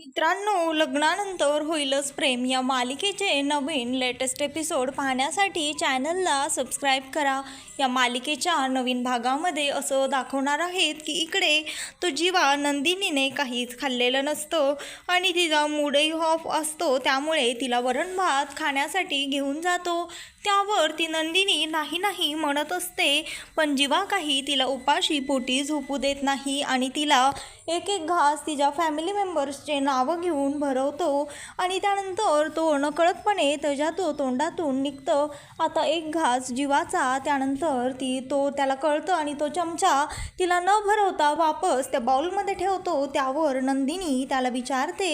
मित्रांनो लग्नानंतर होईलच प्रेम. या मालिकेचे नवीन लेटेस्ट एपिसोड पाहण्यासाठी चॅनलला सबस्क्राईब करा. या मालिकेच्या नवीन भागामध्ये असं दाखवणार आहेत की इकडे तो जीवा नंदिनीने काहीच खाल्लेलं नसतं आणि तिचा मूडही ऑफ असतो. त्यामुळे तिला वरण भात खाण्यासाठी घेऊन जातो. त्यावर ती नंदिनी नाही नाही म्हणत असते पण जीवा काही तिला उपाशी पोटी झोपू देत नाही आणि तिला एक एक घास तिच्या फॅमिली मेंबर्सचे नावं घेऊन भरवतो आणि त्यानंतर तो नकळतपणे त्याच्या तो तोंडातून निघतं. आता एक घास जीवाचा त्यानंतर ती तो त्याला कळतं आणि तो चमचा तिला न भरवता वापस त्या बाउलमध्ये ठेवतो. त्यावर नंदिनी त्याला विचारते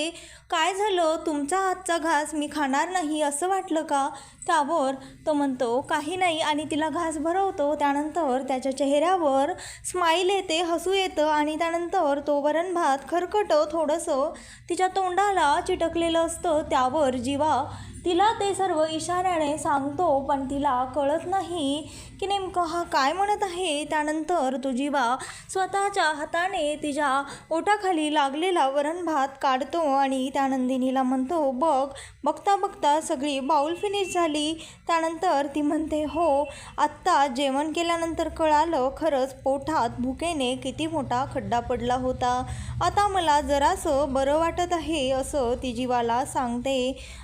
काय झालं? तुमचा हातचा घास मी खाणार नाही असं वाटलं का? त्यावर तो म्हणतो काही नाही. आणि तिला घास भरवतो. त्यानंतर त्याच्या चेहऱ्यावर स्माईल येते हसू येतं आणि त्यानंतर तो वरण भात खरकटं थोडंसं तिच्या तोंडाला चिटकलेलं असतं. त्यावर जीवा तिला ते सर्व इशाऱ्याने सांगतो पण तिला कळत नाही की नेमकं हा काय म्हणत आहे. त्यानंतर तो जीवा स्वतःच्या हाताने तिच्या ओठाखाली लागलेला वरण भात काढतो आणि त्या नंदिनीला म्हणतो बघ बघता बघता सगळी बाउल फिनिश झाली. त्यानंतर ती म्हणते हो आत्ता जेवण केल्यानंतर कळालं खरंच पोटात भुकेने किती मोठा खड्डा पडला होता. आता मला जरासं बरं वाटत आहे असं ती जीवाला सांगते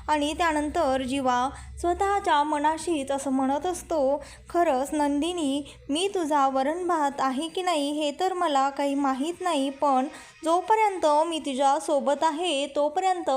आणि त्यानंतर जीवा स्वतःच्या मनाशीच असं म्हणत असतो खरंच नंदिनी मी तुझा वरण भात आहे की नाही हे तर मला काही माहीत नाही पण जोपर्यंत मी तुझ्या सोबत आहे तोपर्यंत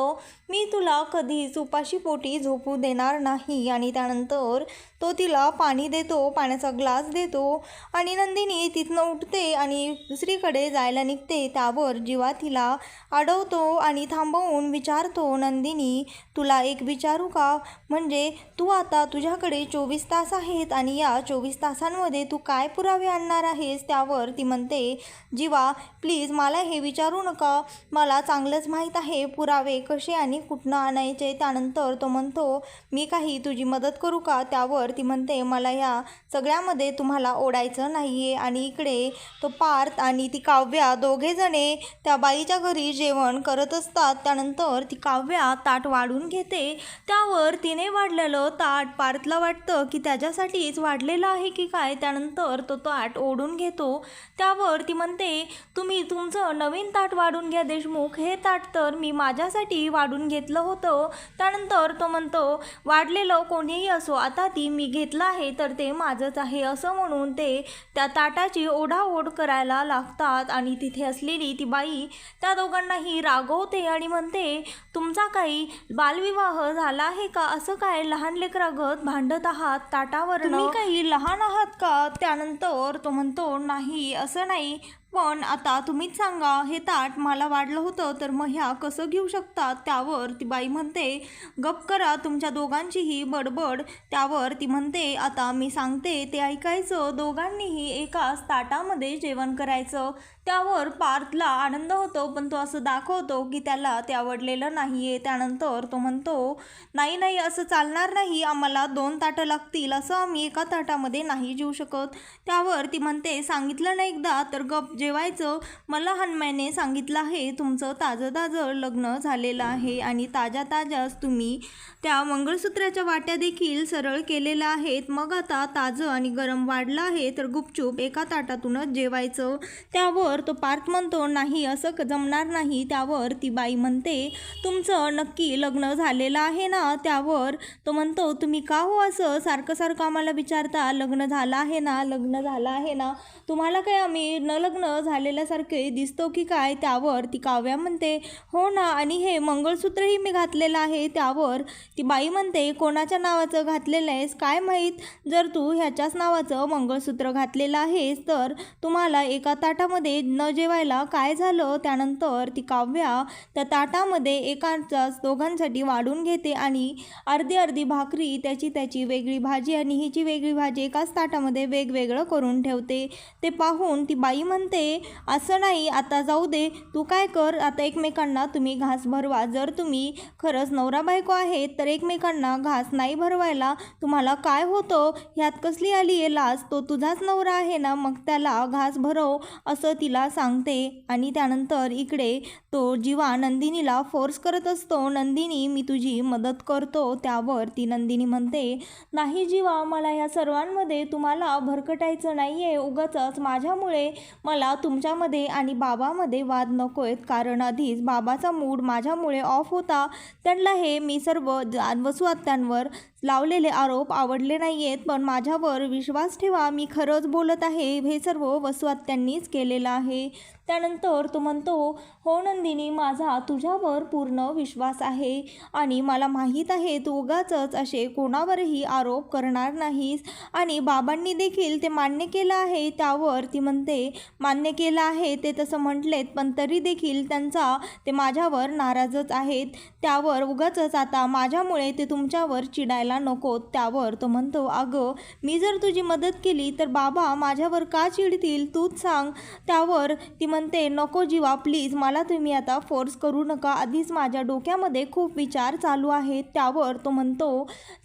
मी तुला कधीच उपाशी पोटी झोपू देणार नाही आणि त्यानंतर तो तिला पाणी देतो पाण्याचा ग्लास देतो आणि नंदिनी तिथनं उठते आणि दुसरीकडे जायला निघते. त्यावर जीवा तिला अडवतो आणि थांबवून विचारतो नंदिनी तुला एक विचारू का? म्हणजे तू आता तुझ्याकडे चोवीस तास आहेत आणि या चोवीस तासांमध्ये तू काय पुरावे आणणार आहेस? त्यावर ती म्हणते जीवा प्लीज मला हे विचारू नका. मला चांगलंच माहीत आहे पुरावे कसे आणि कुठनं आणायचे त्यानंतर तो म्हणतो मी काही तुझी मदत करू का? त्यावर ती म्हणते मला या सगळ्यामध्ये तुम्हाला ओढायचं नाही आहे आणि इकडे तो पार्थ आणि ती काव्या दोघेजणे त्या बाईच्या घरी जेवण करत असतात. त्यानंतर ती काव्या ताट वाढून घेते. त्यावर तिने वाढलेलं ताट पार्थला वाटतं की त्याच्यासाठीच वाढलेलं आहे की काय? त्यानंतर तो ताट ओढून घेतो. त्यावर ती म्हणते तुम्ही तुमचं नवीन ताट वाढून घ्या देशमुख. हे ताट तर मी माझ्यासाठी वाढून घेतलं होतं. त्यानंतर तो म्हणतो वाढलेलं कोणीही असो आता ती मी घेतलं आहे तर ते माझंच आहे असं म्हणून ते त्या ताटाची ओढाओढ करायला लागतात. आणि तिथे असलेली ती बाई त्या दोघांनाही रागवते आणि म्हणते तुमचा काही बालविवाह झाला आहे का? असं काय लहान लेकरागत भांडत आहात? ताटावर काही लहान आहात का? त्यानंतर तो म्हणतो नाही असं नाही. पण आता तुम्हीच सांगा हे ताट मला वाढलं होतं तर मग ह्या कसं घेऊ शकतात त्यावर ती बाई म्हणते गप करा तुमच्या दोघांचीही बडबड. त्यावर ती म्हणते आता मी सांगते ते ऐकायचं दोघांनीही एकाच ताटामध्ये जेवण करायचं. त्यावर पार्थला आनंद होतो पण तो असं दाखवतो की त्याला ते आवडलेलं नाही आहे त्यानंतर तो म्हणतो नाही नाही असं चालणार नाही. आम्हाला दोन ताटं लागतील. असं आम्ही एका ताटामध्ये नाही जेवू शकत. त्यावर ती म्हणते सांगितलं नाही एकदा तर गप जेवायचं. मला हनुमाने सांगितलं आहे तुमचं ताजं ताजं लग्न झालेलं आहे आणि ताज्या ताज्याच तुम्ही त्या मंगळसूत्राच्या वाट्या देखील सरळ केलेल्या आहेत. मग आता ताजं आणि गरम वाढलं आहे तर गुपचूप एका ताटातूनच जेवायचं. त्यावर तर तो पार्थ म्हणतो नाही असं क- जमणार नाही त्यावर ती बाई म्हणते तुमचं नक्की लग्न झालेलं आहे ना? त्यावर तो म्हणतो तुम्ही का हो असं? सारखं सारखं आम्हाला विचारता लग्न झालं आहे ना? लग्न झालं आहे ना? तुम्हाला काय आम्ही न लग्न झालेल्यासारखे दिसतो की काय? त्यावर ती काव्या म्हणते हो ना आणि हे मंगळसूत्रही मी घातलेलं आहे. त्यावर ती बाई म्हणते कोणाच्या नावाचं घातलेलं आहेस? काय माहीत? जर तू ह्याच्याच नावाचं मंगळसूत्र घातलेलं आहेस तर तुम्हाला एका ताटामध्ये न जेवायला काय झालं त्यानंतर ती काव्या त्या ताटामध्ये एकाचाच दोघांसाठी वाढून घेते आणि अर्धी अर्धी भाकरी त्याची त्याची वेगळी भाजी आणि हिची वेगळी भाजी एकाच ताटामध्ये वेगवेगळं करून ठेवते. ते पाहून ती बाई म्हणते असं नाही आता जाऊ दे. तू काय कर आता एकमेकांना तुम्ही घास भरवा. जर तुम्ही खरंच नवरा बायको आहेत तर एकमेकांना घास नाही भरवायला तुम्हाला काय होतं? ह्यात कसली आली आहे लाज? तो तुझाच नवरा आहे ना मग त्याला घास भरव असं तिला नंदिनीला सांगते. आणि त्यानंतर इकडे तो जीवा नंदिनीला फोर्स करत असतो. नंदिनी मी तुझी मदत करतो. त्यावर ती नंदिनी म्हणते नाही जीवा मला ह्या सर्वांमध्ये तुम्हाला भरकटायचं नाही आहे उगाचच माझ्यामुळे मला तुमच्यामध्ये आणि बाबामध्ये वाद नको आहेत कारण आधीच बाबाचा मूड माझ्यामुळे ऑफ होता. त्यांना हे मी सर्व ज- वसू आत्यांवर लावलेले आरोप आवडले नाही आहेत पण माझ्यावर विश्वास ठेवा. मी खरंच बोलत आहे. हे सर्व वसुआत्यांनीच केलेलं आहे. आहे. त्यानंतर तो म्हणतो हो नंदिनी माझा तुझ्यावर पूर्ण विश्वास आहे आणि मला माहीत आहे तू उगाचच असे कोणावरही आरोप करणार नाहीस आणि बाबांनी देखील ते मान्य केलं आहे त्यावर ती म्हणते मान्य केलं आहे ते तसं म्हटलेत पण तरी देखील त्यांचा ते माझ्यावर नाराजच आहेत. त्यावर उगाचच आता माझ्यामुळे ते तुमच्यावर चिडायला नको त्यावर तो म्हणतो अगं मी जर तुझी मदत केली तर बाबा माझ्यावर का चिडतील? तूच सांग. त्यावर ती म्हणते नको जीवा प्लीज मला तुम्ही आता फोर्स करू नका. आधीच माझ्या डोक्यामध्ये खूप विचार चालू आहेत. त्यावर तो म्हणतो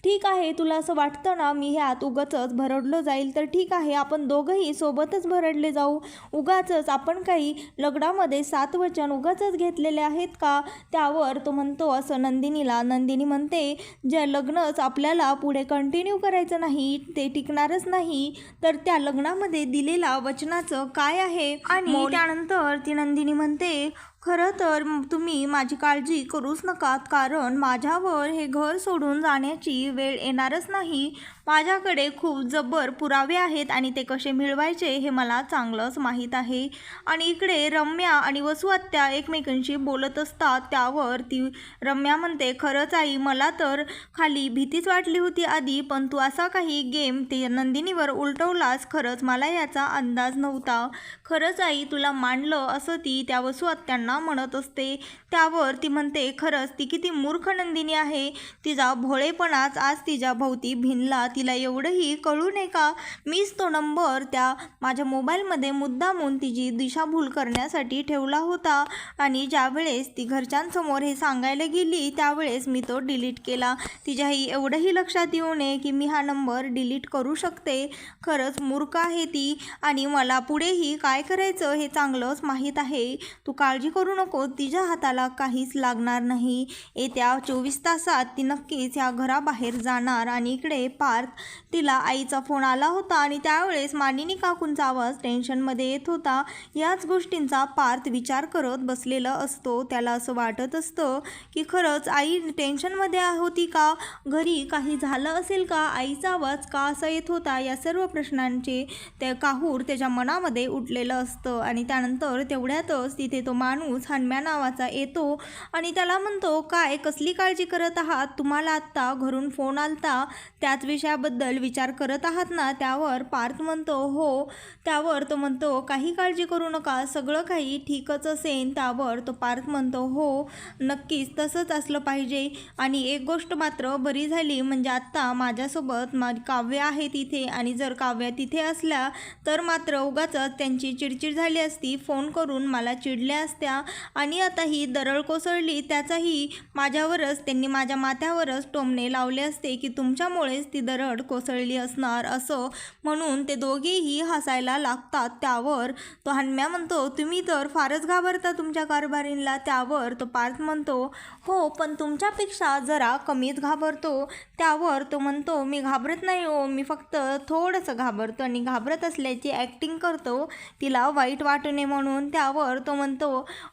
ठीक आहे तुला असं वाटतं ना मी ह्यात उगाचच भरडलो जाईल तर ठीक आहे आपण दोघंही सोबतच भरडले जाऊ. उगाचच आपण काही लग्नामध्ये सात वचन उगाचच घेतलेले आहेत का? त्यावर तो म्हणतो असं नंदिनीला. नंदिनी म्हणते जे लग्नच आपल्याला पुढे कंटिन्यू करायचं नाही ते टिकणारच नाही तर त्या लग्नामध्ये दिलेला वचनाचं काय आहे? आणि त्यानंतर ती नंदिनी म्हणते खरं तर तुम्ही माझी काळजी करूच नका कारण माझ्यावर हे घर सोडून जाण्याची वेळ येणारच नाही. माझ्याकडे खूप जबर पुरावे आहेत आणि ते कसे मिळवायचे हे मला चांगलंच माहीत आहे. आणि इकडे रम्या आणि वसुआत्या एकमेकांशी बोलत असतात. त्यावर ती रम्या म्हणते खरंच आई मला तर खाली भीतीच वाटली होती आधी पण तू असा काही गेम ते नंदिनीवर उलटवलास खरंच मला याचा अंदाज नव्हता. खरंच आई तुला मांडलं असं ती त्या वसुआत्यांना आत्यांना म्हणत असते. त्यावर ती म्हणते खरंच ती किती मूर्ख नंदिनी आहे. तिचा भोळेपणाच आज तिच्या भोवती भिनला. तिला एवढंही कळू नये का? मीच तो नंबर त्या माझ्या मोबाईलमध्ये मुद्दामून तिची दिशाभूल करण्यासाठी ठेवला होता आणि ज्यावेळेस ती घरच्यांसमोर हे सांगायला गेली त्यावेळेस मी तो डिलीट केला. तिच्याही एवढंही लक्षात येऊ नये की मी हा नंबर डिलीट करू शकते. खरंच मूर्ख आहे ती आणि मला पुढेही काय करायचं हे चांगलंच माहीत आहे. तू काळजी करू नको तिच्या हाताला काहीच लागणार नाही. येत्या चोवीस तासात ती नक्कीच या घराबाहेर जाणार आणि इकडे पार्थ तिला आईचा फोन आला होता आणि त्यावेळेस मानिनी काकूंचा आवाज टेन्शनमध्ये येत होता. याच गोष्टींचा पार्थ विचार करत बसलेला असतो. त्याला असं वाटत असतं की खरंच आई टेन्शनमध्ये होती का? घरी काही झालं असेल का? आईचा आवाज का असा येत होता? या सर्व प्रश्नांचे ते काहूर त्याच्या मनामध्ये उठलेलं असतं आणि त्यानंतर तेवढ्यातच तिथे तो माणूस हनम्या नावाचा येतो. आणि त्याला म्हणतो काय कसली काळजी करत आहात? तुम्हाला आत्ता घरून फोन आलता. त्याच विषयाबद्दल विचार करत आहात ना? त्यावर पार्थ म्हणतो हो. त्यावर तो म्हणतो काही काळजी करू नका. सगळं काही ठीकच असेल त्यावर तो पार्थ म्हणतो हो नक्कीच तसंच असलं पाहिजे. आणि एक गोष्ट मात्र बरी झाली म्हणजे आत्ता माझ्यासोबत मा काव्य आहे तिथे आणि जर काव्य तिथे असल्या तर मात्र उगाचच त्यांची चिडचिड झाली असती. फोन करून मला चिडल्या असत्या. आणि आता ही दरळ कोसळली त्याचाही माझ्यावरच त्यांनी माझ्या माथ्यावरच टोमणे लावले असते की तुमच्यामुळेच ती दरड कोसळली असणार असं म्हणून ते दोघेही हसायला लागतात. त्यावर तो हनम्या म्हणतो तुम्ही तर फारच घाबरता तुमच्या कारभारींला. त्यावर तो पार्थ म्हणतो हो पण तुमच्यापेक्षा जरा कमीच घाबरतो. त्यावर तो म्हणतो मी घाबरत नाही हो मी फक्त थोडंसं घाबरतो आणि घाबरत असल्याची ॲक्टिंग करतो. तिला वाईट वाटू नये म्हणून. त्यावर तो म्हणतो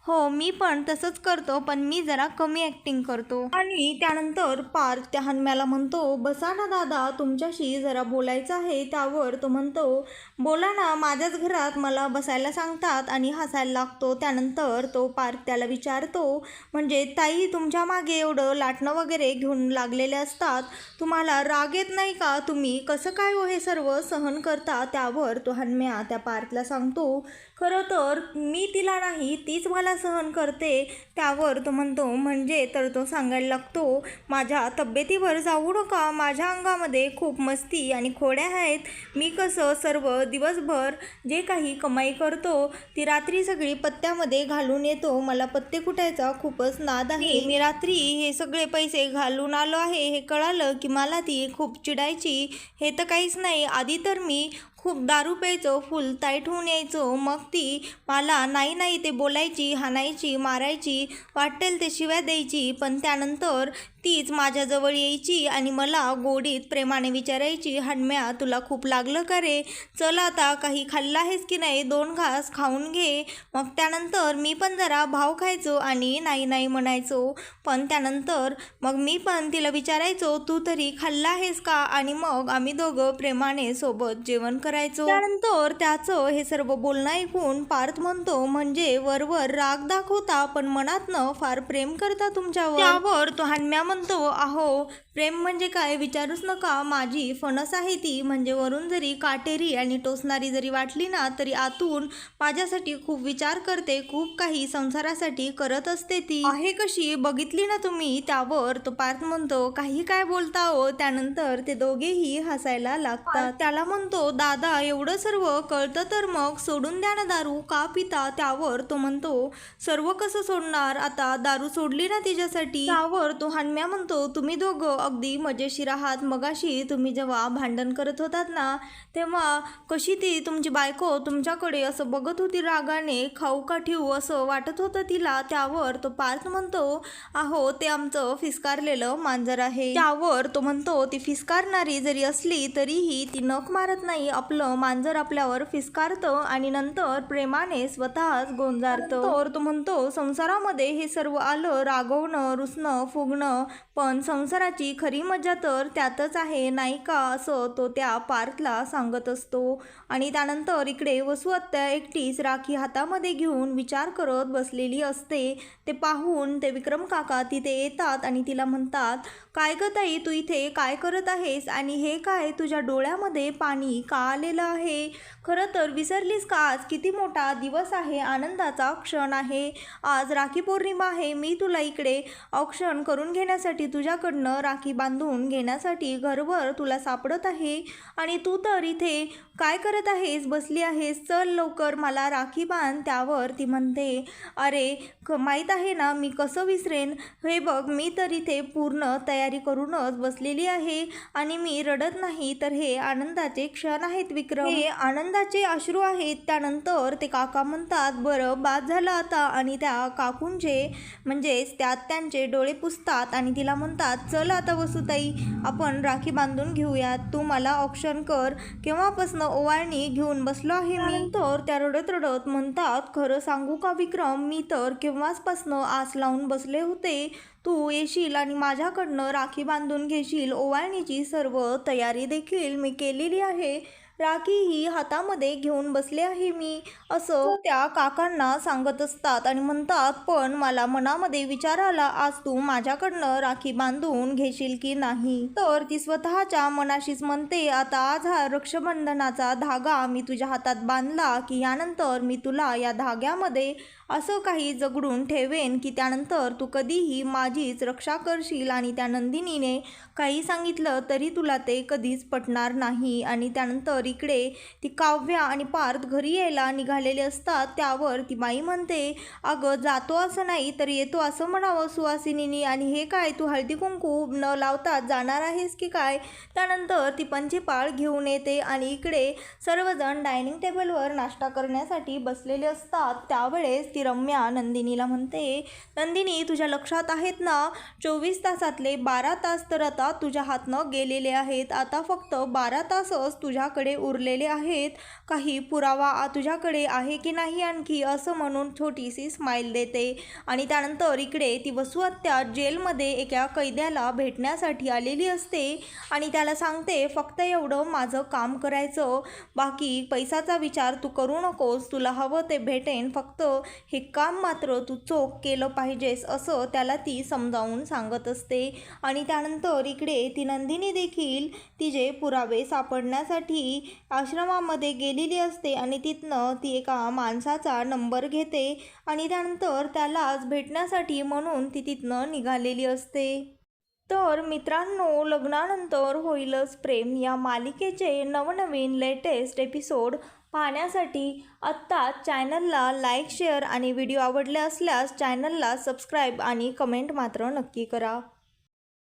हो मी पण तसंच करतो पण मी जरा कमी ॲक्टिंग करतो. आणि त्यानंतर पार्थ त्या हनम्याला म्हणतो बसा ना दादा तुमच्याशी जरा बोलायचं आहे. त्यावर तो म्हणतो बोला ना माझ्याच घरात मला बसायला सांगतात आणि हसायला लागतो. त्यानंतर तो पार्थ त्याला विचारतो म्हणजे ताई तुमच्या मागे एवढं लाटणं वगैरे घेऊन लागलेले असतात. तुम्हाला राग येत नाही का? तुम्ही कसं काय हो हे सर्व सहन करता? त्यावर तो हन्म्या त्या पार्थला सांगतो खरं तर मी तिला नाही तीच मला सहन करते त्यावर तो म्हणतो म्हणजे? तर तो सांगायला लागतो माझ्या तब्येतीवर जाऊ नका माझ्या अंगामध्ये खूप मस्ती आणि खोड्या आहेत. मी कसं सर्व दिवसभर जे काही कमाई करतो ती रात्री सगळी पत्त्यामध्ये घालून येतो. मला पत्ते कुटायचा खूपच नाद आहे. मी रात्री हे सगळे पैसे घालून आलो आहे. हे कळालं की मला ती खूप चिडायची. हे तर काहीच नाही. आधी तर मी खूप दारू प्यायचो फुल ताईट होऊन यायचो. मग ती मला नाही नाही ते बोलायची हाणायची मारायची वाटेल ते शिव्या द्यायची. पण त्यानंतर तीच माझ्याजवळ यायची आणि मला गोडीत प्रेमाने विचारायची हणम्या तुला खूप लागलं का रे? चल आता काही खाल्लं आहेस की नाही? दोन घास खाऊन घे. मग त्यानंतर मी पण जरा भाव खायचो आणि नाही नाही म्हणायचो. पण त्यानंतर मग मी पण तिला विचारायचो तू तरी खाल्ला आहेस का? आणि मग आम्ही दोघं प्रेमाने सोबत जेवण करायचो. त्यानंतर त्याचं हे सर्व बोलणं ऐकून पार्थ म्हणतो म्हणजे वरवर राग दाखवता पण मनातनं फार प्रेम करता तुमच्यावर. त्यावर तो हानम्या म्हणतो अहो प्रेम म्हणजे काय विचारूच नका. माझी फणस आहे ती. म्हणजे वरून जरी काटेरी आणि टोचणारी जरी वाटली ना तरी आतून माझ्यासाठी खूप विचार करते. खूप काही संसारासाठी करत असते ती. आहे कशी? बघितली ना तुम्ही? त्यावर तो पार्थ म्हणतो काही काय बोलता हो? त्यानंतर ते दोघेही हसायला लागतात. त्याला म्हणतो दादा एवढं सर्व कळतं तर मग सोडून द्या ना दारू. का पिता? त्यावर तो म्हणतो सर्व कसं सोडणार? आता दारू सोडली ना तिच्यासाठी. त्यावर तो हनम्या म्हणतो तुम्ही दोघं अगदी मजेशीर आहात. मगाशी तुम्ही जेव्हा भांडण करत होतात ना तेव्हा कशी ती तुमची बायको तुमच्याकडे असं बघत होती रागाने खाऊ का ठेवू असं वाटत होतं तिला त्यावर तो पार्थ म्हणतो आहो ते आमचं फिसकारलेलं मांजर आहे. त्यावर तो म्हणतो ती फिसकारणारी जरी असली तरीही ती नख मारत नाही. आपलं मांजर आपल्यावर फिसकारतं आणि नंतर प्रेमाने स्वतःच गोंजारतं. तर तो म्हणतो संसारामध्ये हे सर्व आलं रागवणं रुसणं फुगणं पण संसाराची खरी मजा तर त्यातच आहे नाही का असं तो त्या पार्थला सांगत असतो. आणि त्यानंतर इकडे वसुहत्या एकटीच राखी हातामध्ये घेऊन विचार करत बसलेली असते. ते पाहून ते विक्रम काका तिथे येतात आणि तिला म्हणतात काय ग ताई तू इथे काय करत आहेस? आणि हे काय? तुझ्या डोळ्यामध्ये पाणी का आलेलं आहे? खरं तर विसरलीस का आज? किती मोठा दिवस आहे आनंदाचा क्षण आहे. आज राखी पौर्णिमा आहे मी तुला इकडे औक्षण करून घेण्यासाठी तुझ्याकडनं राखी बांधून घेण्यासाठी घरभर तुला सापडत आहे. आणि तू तर इथे काय करत आहेस? बसली आहेस? चल लवकर मला राखी बांध त्यावर ती म्हणते. अरे माहीत आहे ना मी कसं विसरेन? हे बघ मी तर इथे पूर्ण तयार करूनच बसलेली आहे आणि मी रडत नाही तर हे आनंदाचे क्षण आहेत विक्रम. हे आनंदाचे अश्रू आहेत. त्यानंतर ते काका म्हणतात बरं बाद झालं आता. आणि त्या काकूंचे म्हणजेच त्यात त्यांचे डोळे पुसतात आणि तिला म्हणतात चल आता वसुताई आपण राखी बांधून घेऊयात. तू मला ऑप्शन कर. केव्हापासनं ओवाळणी घेऊन बसलो आहे मी. तर त्या रडत रडत म्हणतात खरं सांगू का विक्रम? मी तर केव्हाचपासनं आस लावून बसले होते. तू येशील आणि माझ्याकडनं राखी बांधून घेशील. ओवाळणीची सर्व तयारी देखील मी केलेली आहे. राखी ही हातामध्ये घेऊन बसले आहे मी असं त्या काकांना सांगत असतात आणि म्हणतात पण मला मनामध्ये विचार आला आज तू माझ्याकडनं राखी बांधून घेशील की नाही तर ती स्वतःच्या मनाशीच म्हणते आता आज हा रक्षाबंधनाचा धागा मी तुझ्या हातात बांधला की यानंतर मी तुला या धाग्यामध्ये असं काही जगडून ठेवेन की त्यानंतर तू कधीही माझीच रक्षा करशील आणि त्या नंदिनीने काही सांगितलं तरी तुला ते कधीच पटणार नाही. आणि त्यानंतर इकडे ती काव्या आणि पार्थ घरी यायला निघालेले असतात. त्यावर ती बाई म्हणते अगं जातो असं नाही तर येतो असं म्हणावं सुवासिनीनी आणि हे काय तू हळदी कुंकू न लावता जाणार आहेस की काय? त्यानंतर ती पंचेपाळ घेऊन येते आणि इकडे सर्वजण डायनिंग टेबलवर नाश्ता करण्यासाठी बसलेले असतात. त्यावेळेस ती रम्या नंदिनीला म्हणते नंदिनी तुझ्या लक्षात आहेत ना? चोवीस तासातले बारा तास तर आता तुझ्या हातनं गेलेले आहेत. आता फक्त बारा तासच तुझ्याकडे उरलेले आहेत. काही पुरावा तुझ्याकडे आहे की नाही आणखी? असं म्हणून छोटीशी स्माईल देते. आणि त्यानंतर इकडे ती वसुहत्या जेलमध्ये एका कैद्याला भेटण्यासाठी आलेली असते आणि त्याला सांगते फक्त एवढं माझं काम करायचं. बाकी पैसाचा विचार तू करू नकोस. तुला हवं ते भेटेन. फक्त हे काम मात्र तू चोख केलं पाहिजेस असं त्याला ती समजावून सांगत असते. आणि त्यानंतर इकडे ती नंदिनी देखील तिचे पुरावे सापडण्यासाठी आश्रमामध्ये गेलेली असते आणि तिथनं ती एका माणसाचा नंबर घेते आणि त्यानंतर त्यालाच भेटण्यासाठी म्हणून ती तिथनं निघालेली असते. तर मित्रांनो लग्नानंतर होईलच प्रेम. या मालिकेचे नवनवीन लेटेस्ट एपिसोड पाहण्यासाठी आत्ता चॅनलला लाईक शेअर आणि व्हिडिओ आवडले असल्यास चॅनलला सबस्क्राईब आणि कमेंट मात्र नक्की करा.